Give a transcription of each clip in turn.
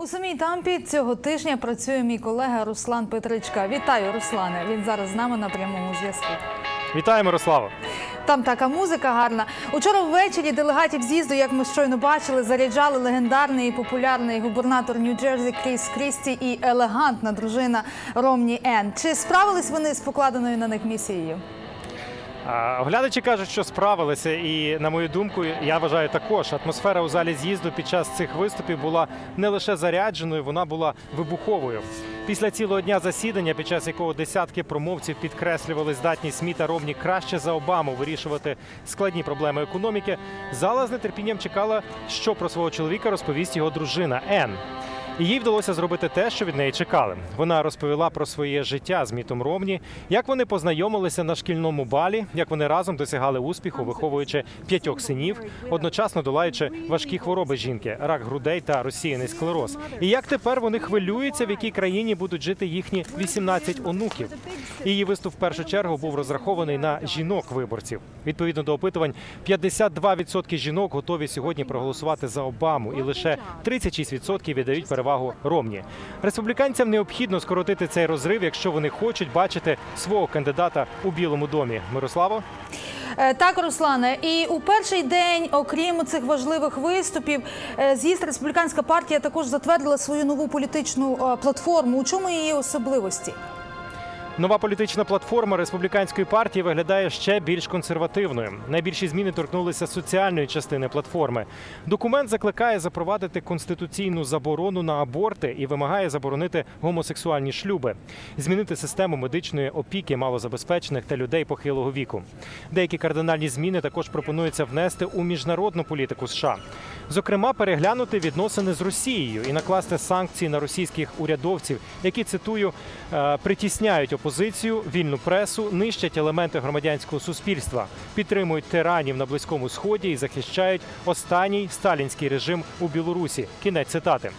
У самій тампі цього тижня працює мій колега Руслан Петричка. Вітаю, Руслане. Він зараз з нами на прямому зв'язку. Вітаю, Мирослава. Там така музика гарна. Учора ввечері делегатів з'їзду, як ми щойно бачили, заряджали легендарний і популярний губернатор Нью-Джерсі Кріс Крісті і елегантна дружина Ромні Ен. Чи справились вони з покладеною на них місією? Оглядачі кажуть, що справилися, і на мою думку, я вважаю також. Атмосфера у залі з'їзду під час цих виступів була не лише зарядженою, вона була вибуховою. Після цілого дня засідання, під час якого десятки промовців підкреслювали здатність Сміта Ромні краще за Обаму вирішувати складні проблеми економіки, зала з нетерпінням чекала, що про свого чоловіка розповість його дружина Енн. І їй вдалося зробити те, що від неї чекали. Вона розповіла про своє життя з Мітом Ромні, як вони познайомилися на шкільному балі, як вони разом досягали успіху, виховуючи п'ятьох синів, одночасно долаючи важкі хвороби жінки, рак грудей та розсіяний склероз. І як тепер вони хвилюються, в якій країні будуть жити їхні 18 онуків. Її виступ в першу чергу був розрахований на жінок-виборців. Відповідно до опитувань, 52% жінок готові сьогодні проголосувати за Обаму, і лише 36% віддають перевагу Ромні. Республіканцям необхідно скоротити цей розрив, якщо вони хочуть бачити свого кандидата у Білому домі. Мирославо. Е, Так, Руслане, і у перший день, окрім цих важливих виступів, е, з'їзд республіканська партія також затвердила свою нову політичну е, платформу. У чому її особливості? Нова політична платформа республіканської партії виглядає ще більш консервативною. Найбільші зміни торкнулися соціальної частини платформи. Документ закликає запровадити конституційну заборону на аборти і вимагає заборонити гомосексуальні шлюби, змінити систему медичної опіки малозабезпечених та людей похилого віку. Деякі кардинальні зміни також пропонується внести у міжнародну політику США. Зокрема, переглянути відносини з Росією і накласти санкції на російських урядовців, які цитую «е, притісняють опозицію, вільну пресу, нищать елементи громадянського суспільства, підтримують тиранів на близькому сході і захищають останній сталінський режим у Білорусі. Кінець цитати.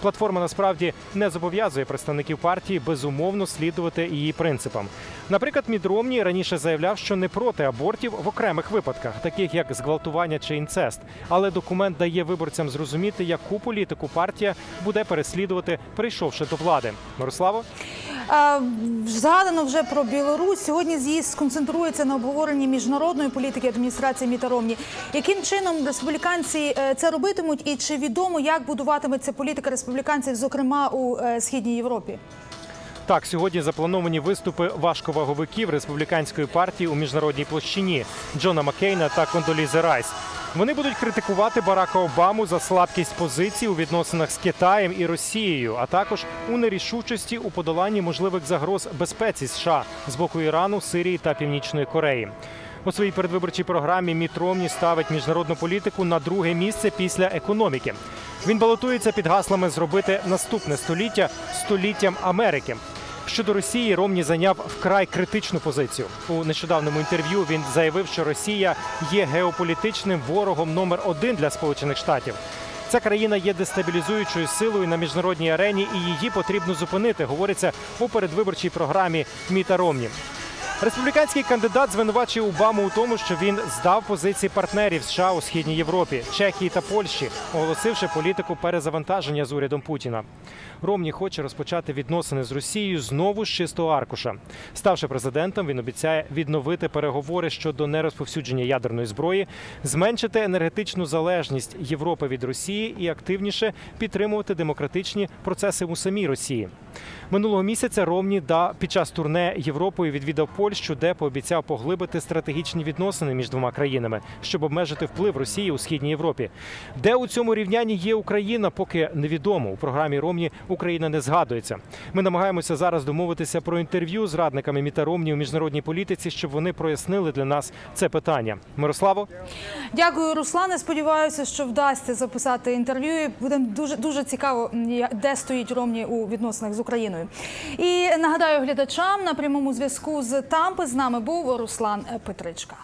Платформа насправді не зобов'язує представників партії безумовно слідувати її принципам. Наприклад, Мідромні раніше заявляв, що не проти абортів в окремих випадках, таких як зґвалтування чи інцест. Але документ дає виборцям зрозуміти, яку політику партія буде переслідувати, прийшовши до влади. Мирославо. Згадано вже про Білорусь. Сьогодні з'їзд сконцентрується на обговоренні міжнародної політики адміністрації Мітаромні. Яким чином республіканці е, це робитимуть, і чи відомо, як будуватиметься політика республіканців, зокрема у е, східній Європі? Так, сьогодні заплановані виступи важковаговиків республіканської партії у міжнародній площині Джона Маккейна та Кондолізи Райс. Вони будуть критикувати Барака Обаму за слабкість позицій у відносинах з Китаєм і Росією, а також у нерішучості у подоланні можливих загроз безпеці США з боку Ірану, Сирії та Північної Кореї. У своїй передвиборчій програмі Міт Ромні ставить міжнародну політику на друге місце після економіки. Він балотується під гаслами зробити наступне століття століттям Америки. Щодо Росії, Ромні зайняв вкрай критичну позицію. У нещодавньому інтерв'ю він заявив, що Росія є геополітичним ворогом номер один для Сполучених Штатів. Ця країна є дестабілізуючою силою на міжнародній арені, і її потрібно зупинити. Говориться у передвиборчій програмі Міта Ромні. Республіканський кандидат звинувачує Обаму у тому, що він здав позиції партнерів США у східній Європі, Чехії та Польщі, оголосивши політику перезавантаження з урядом Путіна. Ромні хоче розпочати відносини з Росією знову з чистого аркуша. Ставши президентом, він обіцяє відновити переговори щодо нерозповсюдження ядерної зброї, зменшити енергетичну залежність Європи від Росії і активніше підтримувати демократичні процеси у самій Росії. Минулого місяця Ромні да під час турне Європою відвідав Польщу, де пообіцяв поглибити стратегічні відносини між двома країнами, щоб обмежити вплив Росії у східній Європі. Де у цьому рівнянні є Україна, поки невідомо. У програмі Ромні Україна не згадується. Ми намагаємося зараз домовитися про інтерв'ю з радниками Міта Ромні у міжнародній політиці, щоб вони прояснили для нас це питання. Мирославо. Дякую, Руслане. Сподіваюся, що вдасться записати інтерв'ю. Буде дуже дуже цікаво, де стоїть Ромні у відносинах з Україною. І нагадаю глядачам на прямому зв'язку з Тампи з нами був Руслан Петричка.